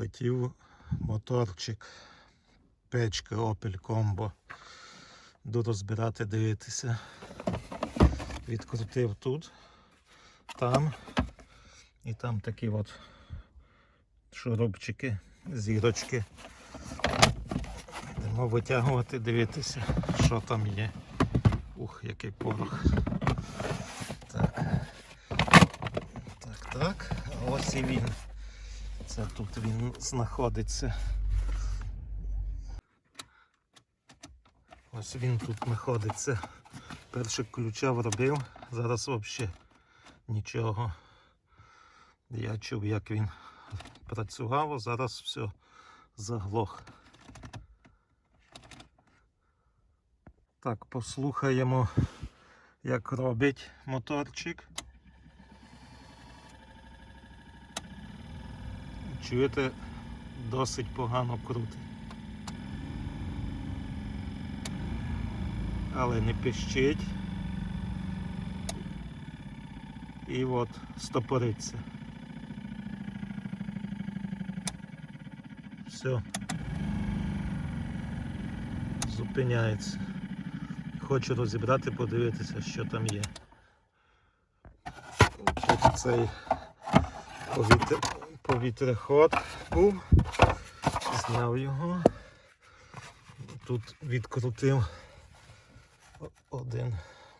Летів моторчик, печка Opel Combo. Буду розбирати, дивитися. Відкрутив тут, там і там такі от шурупчики, зірочки. Йдемо витягувати, дивитися, що там є. Ух, який порох. Так. Так, так. А ось і він. Це тут він знаходиться. Ось він тут знаходиться. Перший ключа вробив, зараз взагалі нічого. Я чув, як він працював, а зараз все заглох. Так, послухаємо, як робить моторчик. Чуєте, досить погано крутить. Але не пищить. І от стопориться. Все. Зупиняється. Хочу розібрати, подивитися, що там є. Цей повітря, повітряход був. Зняв його. Тут відкрутив один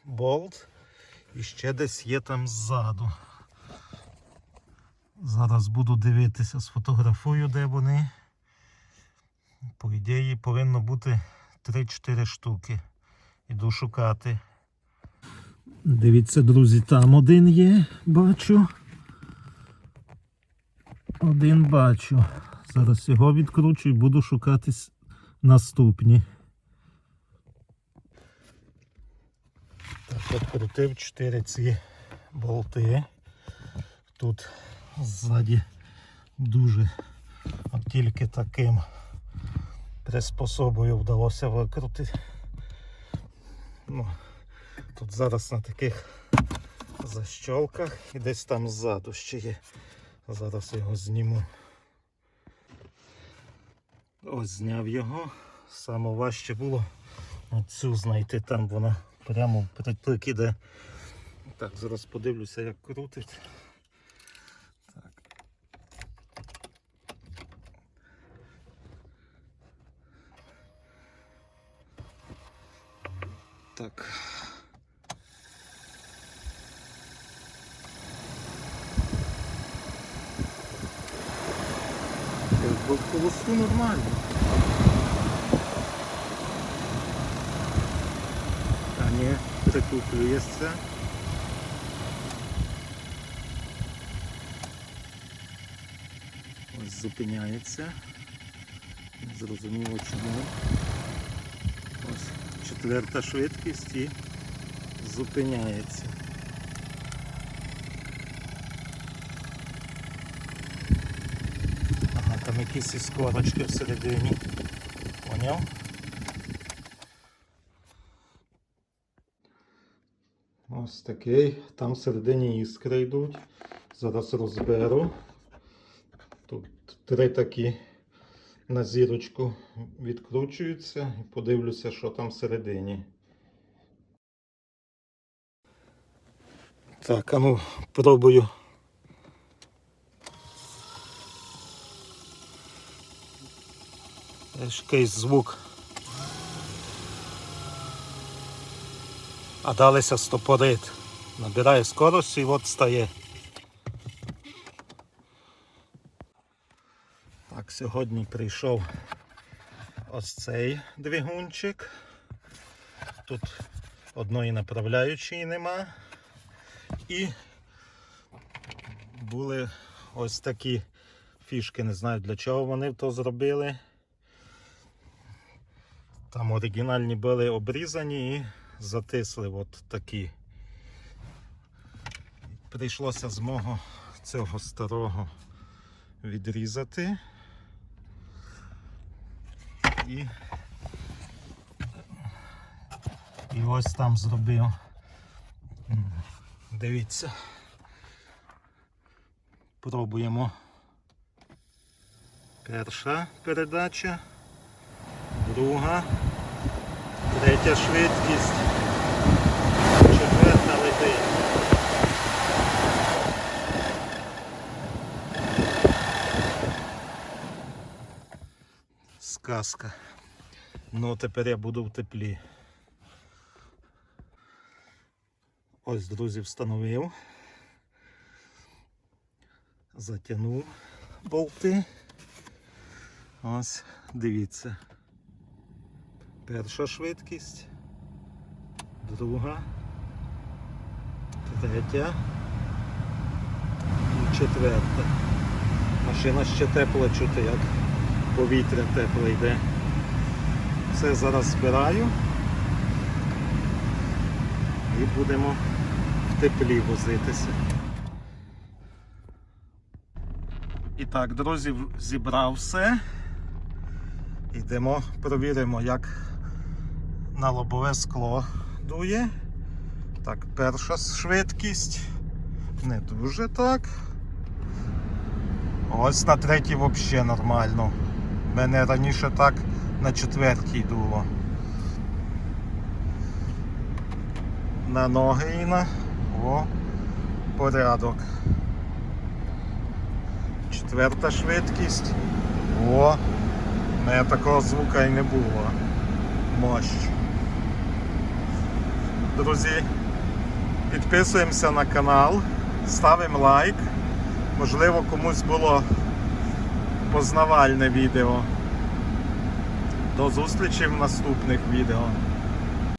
болт і ще десь є там ззаду. Зараз буду дивитися, сфотографую, де вони. По ідеї повинно бути 3-4 штуки. Іду шукати. Дивіться, друзі, там один є, бачу. Один бачу. Зараз його відкручу і буду шукати наступні. Так, відкрутив 4 ці болти. Тут ззаді дуже от тільки таким приспособою вдалося викрутити. Ну, тут зараз на таких защолках і десь там ззаду ще є. Зараз його зніму. Ось зняв його. Саме важче було оцю знайти, там вона прямо притик іде. Так, зараз подивлюся, як крутить. Так. Так. Колосу нормально. А ні, прикуплюється. Ось зупиняється. Зрозуміло чому. Ось четверта швидкість і зупиняється. Ага, там якісь іскорочки всередині. Поняв? Ось такий. Там всередині іскри йдуть. Зараз розберу. Тут три такі на зірочку відкручуються і подивлюся, що там всередині. Так, а ну пробую. Якийсь звук. А далися стопорит. Набирає скорость і от стає. Так, сьогодні прийшов ось цей двигунчик. Тут одної направляючої нема. І були ось такі фішки, не знаю для чого вони то зробили. Там оригінальні були обрізані і затисли от такі. Прийшлося з мого цього старого відрізати. І, і ось там зробив. Дивіться. Пробуємо. Перша передача, друга, третя швидкість, четверта летить. Сказка. Ну, тепер я буду в теплі. Ось, друзі, встановив. Затягнув болти. Ось, дивіться. Перша швидкість, друга, третя і четверта. Машина ще тепла чути, як повітря тепле йде. Все зараз збираю і будемо в теплі возитися. І так, друзі, зібрав все. Йдемо, провіримо, як на лобове скло дує. Так, перша швидкість. Не дуже так. Ось на третій взагалі нормально. Мене раніше так на четвертій дуло. На ноги і на о, порядок. Четверта швидкість. О, мене такого звука і не було. Мощ. Друзі, підписуємося на канал, ставимо лайк. Можливо, комусь було познавальне відео. До зустрічі в наступних відео.